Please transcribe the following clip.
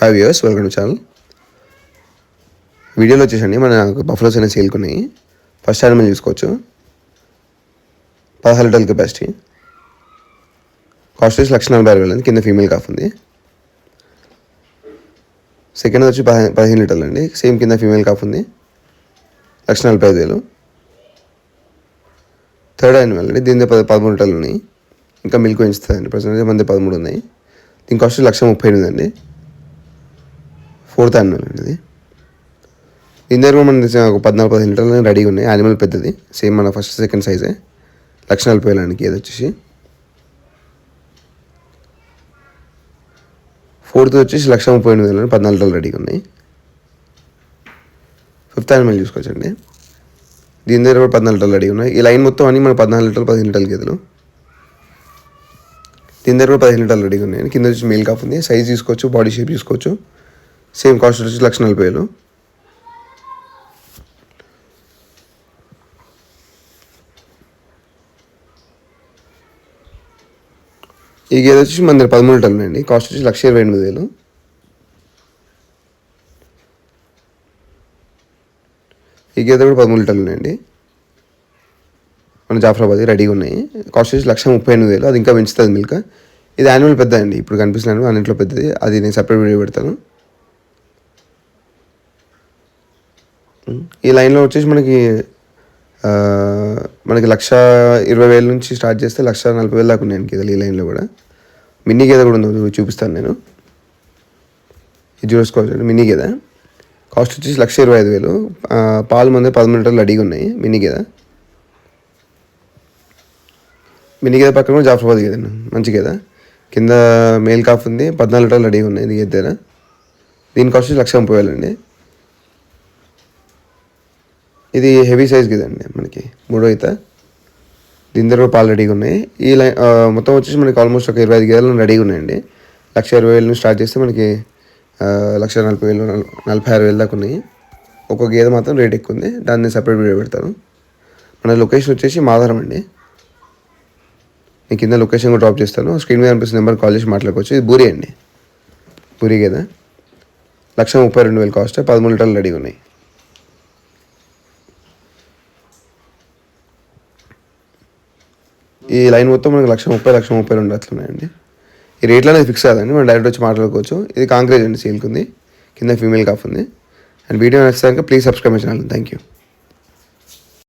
Hi views welcome to channel వీడియోలో వచ్చేసండి. మన బఫలోస్ అనేవి సేల్కున్నాయి ఫస్ట్ యానిమల్ చూసుకోవచ్చు. పదహారు లీటర్ల కెపాసిటీ కాస్ట్ వచ్చి లక్ష నలభై ఆరు వేలు కింద ఫీమేల్ కాఫ్ ఉంది. సెకండ్ వచ్చి పదిహేను పదిహేను లీటర్లు అండి. సేమ్ కింద ఫీమేల్ కాఫ్ ఉంది. లక్ష నలభై ఐదు వేలు. థర్డ్ యానిమల్ అండి. దీని పద పదమూడు లీటర్లు ఉన్నాయి. ఇంకా మిల్క్ పెంచుతుందండి ప్రజెంట్ మంది పదమూడు ఉన్నాయి. దీని కాస్ట్ లక్ష ముప్పై ఎనిమిది అండి. ఫోర్త్ యానిమల్ అండి ఇది. దీని దగ్గర మన ఒక పద్నాలుగు పదిహేను లీటర్లు రెడీగా ఉన్నాయి. యానిమల్ పెద్దది. సేమ్ మన ఫస్ట్ సెకండ్ సైజే లక్ష నలభై వేలానికి ఏది వచ్చేసి. ఫోర్త్ వచ్చేసి లక్ష ముప్పై ఎనిమిది వేలు పద్నాలుగు లీటర్లు రెడీగా ఉన్నాయి. ఫిఫ్త్ యానిమల్ చూసుకోవచ్చండి. దీని దగ్గర కూడా పద్నాలుగు లీటర్లు రెడీగా ఉన్నాయి. ఈ లైన్ మొత్తం అన్ని మన పద్నాలుగు లీటర్లు పదిహేను లీటర్ల గేదెలు దీని దగ్గర కూడా పదిహేను లీటర్లు రెడీగా ఉన్నాయి. కింద వచ్చి మేల్ కాఫ్ ఉంది. సైజ్ తీసుకోవచ్చు బాడీ షేప్ తీసుకోవచ్చు సేమ్ కాస్ట్ వచ్చి లక్ష నలభై వేలు. ఈ గేదె వచ్చి మన దగ్గర పదమూడు లీటర్లు అండి. కాస్ట్ వచ్చి లక్ష ఇరవై ఎనిమిది వేలు. ఈ గేదె కూడా పదమూడు లీటర్లు అండి. మన జాఫరాబాద్ రెడీగా ఉన్నాయి. కాస్ట్ వచ్చి లక్ష ముప్పై ఎనిమిది వేలు. అది ఇంకా పెంచుతుంది మిల్క్. ఇది యాన్యువల్ పెద్ద అండి. ఇప్పుడు కనిపిస్తున్నాను అన్నింటిలో పెద్దది. అది నేను సపరేట్ వీడియో పెడతాను. ఈ లైన్లో వచ్చేసి మనకి మనకి లక్ష ఇరవై వేల నుంచి స్టార్ట్ చేస్తే లక్ష నలభై వేలు దాకా ఉన్నాయండి గేదెలు ఈ లైన్లో కూడా. మినీ గేదె కూడా ఉంది చూపిస్తాను నేను. ఇది చూసుకోవచ్చు మినీ గేదె. కాస్ట్ వచ్చేసి లక్ష ఇరవై ఐదు వేలు. పాలు మంది పదమూడు లీటర్లు అడిగి ఉన్నాయి మినీ గేదె. మినీ గేదె పక్కన కూడా జాఫరాబాద్ గేదె మంచి గేదె. కింద మేల్ కాఫ్ ఉంది పద్నాలుగు లీటర్లు అడిగి ఉన్నాయి ఇది గేదె దీని కాస్ట్ వచ్చి లక్ష ముప్పై వేలు అండి. ఇది హెవీ సైజ్ కదండి మనకి. మూడో అయితే దీని దగ్గర పాలు రెడీగా ఉన్నాయి. ఈ లైన్ మొత్తం వచ్చేసి మనకి ఆల్మోస్ట్ ఒక ఇరవై ఐదు గేదెలు రెడీగా ఉన్నాయండి. లక్ష ఇరవై వేలు స్టార్ట్ చేస్తే మనకి లక్ష నలభై వేలు నలభై ఆరు వేలు దాకా ఉన్నాయి. ఒక గేదె మాత్రం రేట్ ఎక్కువ ఉంది. దాన్ని సపరేట్ వీడియో పెడతాను. మన లొకేషన్ వచ్చేసి మాధారం అండి. నేను కింద లొకేషన్ కూడా డ్రాప్ చేస్తాను. స్క్రీన్ మీద అనిపిస్తున్న నెంబర్ కాల్ చేసి మాట్లాడుకోవచ్చు. ఇది బూరి అండి. బూరి గేదె. లక్ష ముప్పై రెండు వేలు కాస్ట్ పదమూడు లీటర్లు రెడీగా ఉన్నాయి. ఈ లైన్ మొత్తం మనకి లక్ష ముప్పై లక్ష ముప్పై రెండు అట్లా ఉన్నాయండి. ఈ రేట్లు అనేది ఫిక్స్ కాదండి మనం డైరెక్ట్ వచ్చి మాట్లాడుకోవచ్చు. ఇది కాంక్రీట్ అండి సీల్కి ఉంది. కింద ఫీమేల్ కాఫ్ ఉంది. అండ్ వీడియో నచ్చితే please subscribe channel thank you